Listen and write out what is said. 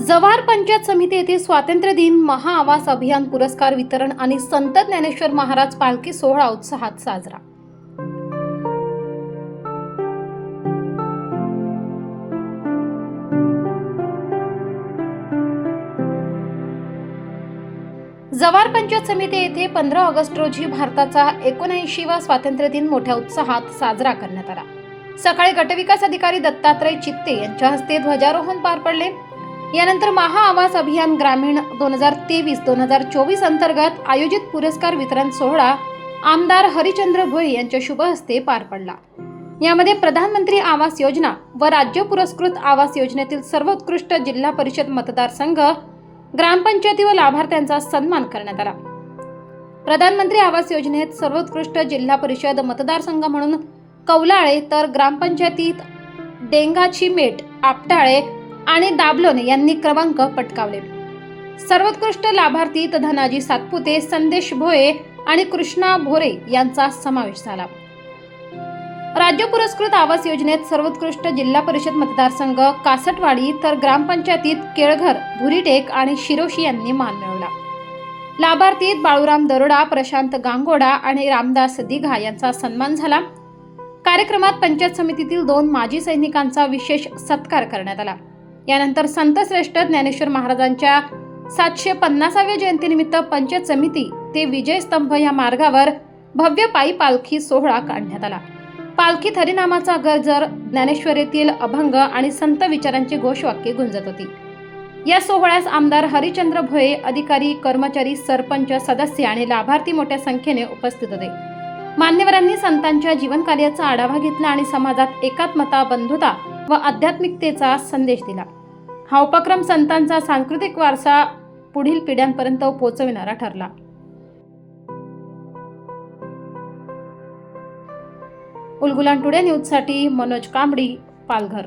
जव्हार पंचायत समिती येथे स्वातंत्र्य दिन महाआवास अभियान पुरस्कार वितरण आणि संत ज्ञानेश्वर महाराज पालखी सोहळा उत्साहात साजरा. जव्हार पंचायत समिती येथे पंधरा ऑगस्ट रोजी भारताचा एकोणऐंशीवा स्वातंत्र्य दिन मोठ्या उत्साहात साजरा करण्यात आला. सकाळी गटविकास अधिकारी दत्तात्रय चित्ते यांच्या हस्ते ध्वजारोहण पार पडले. यानंतर महाआवास अभियान ग्रामीण दोन हजार तेवीस दोन हजार चोवीस अंतर्गत आयोजित पुरस्कार वितरण सोहळा आमदार हरिचंद्र भोई यांच्या शुभ हस्ते पार पडला. यामध्ये प्रधानमंत्री आवास योजना व राज्य पुरस्कृत आवास योजनेतील सर्वोत्कृष्ट जिल्हा परिषद मतदारसंघ ग्रामपंचायती व लाभार्थ्यांचा सन्मान करण्यात आला. प्रधानमंत्री आवास योजनेत सर्वोत्कृष्ट जिल्हा परिषद मतदारसंघ म्हणून कौलाळे तर ग्रामपंचायतीत डेंगाची मेट आपटाळे आणि दाबलोने यांनी क्रमांक पटकावले. सर्वोत्कृष्ट लाभार्थी धनाजी सातपुते संदेश भोये आणि कृष्णा भोरे यांचा समावेश झाला. राज्य पुरस्कृत आवास योजनेत सर्वोत्कृष्ट जिल्हा परिषद मतदारसंघ कासटवाडी तर ग्रामपंचायतीत केळघर भुरीटेक आणि शिरोशी यांनी मान मिळवला. लाभार्थीत बाळूराम दरोडा प्रशांत गांगोडा आणि रामदास दिघा यांचा सन्मान झाला. कार्यक्रमात पंचायत समितीतील दोन माजी सैनिकांचा विशेष सत्कार करण्यात आला. यानंतर संतश्रेष्ठ ज्ञानेश्वर महाराजांच्या सातशे पन्नासाव्या जयंतीनिमित्त पंचायत समिती ते विजयस्तंभ या मार्गावर भव्य पायी पालखी सोहळा काढण्यात आला. पालखीत हरिनामाचा गजर ज्ञानेश्वरीतील अभंग आणि संत विचारांची घोषवाक्य गुंजत होती. या सोहळ्यास आमदार हरिचंद्र भोये अधिकारी कर्मचारी सरपंच सदस्य आणि लाभार्थी मोठ्या संख्येने उपस्थित होते. मान्यवरांनी संतांच्या जीवनकार्याचा आढावा घेतला आणि समाजात एकात्मता बंधुता व आध्यात्मिकतेचा संदेश दिला. हा उपक्रम संतांचा सांस्कृतिक वारसा पुढील पिढ्यांपर्यंत पोहोचविणारा ठरला. उलगुलान टुडे न्यूजसाठी मनोज कांबडी पालघर.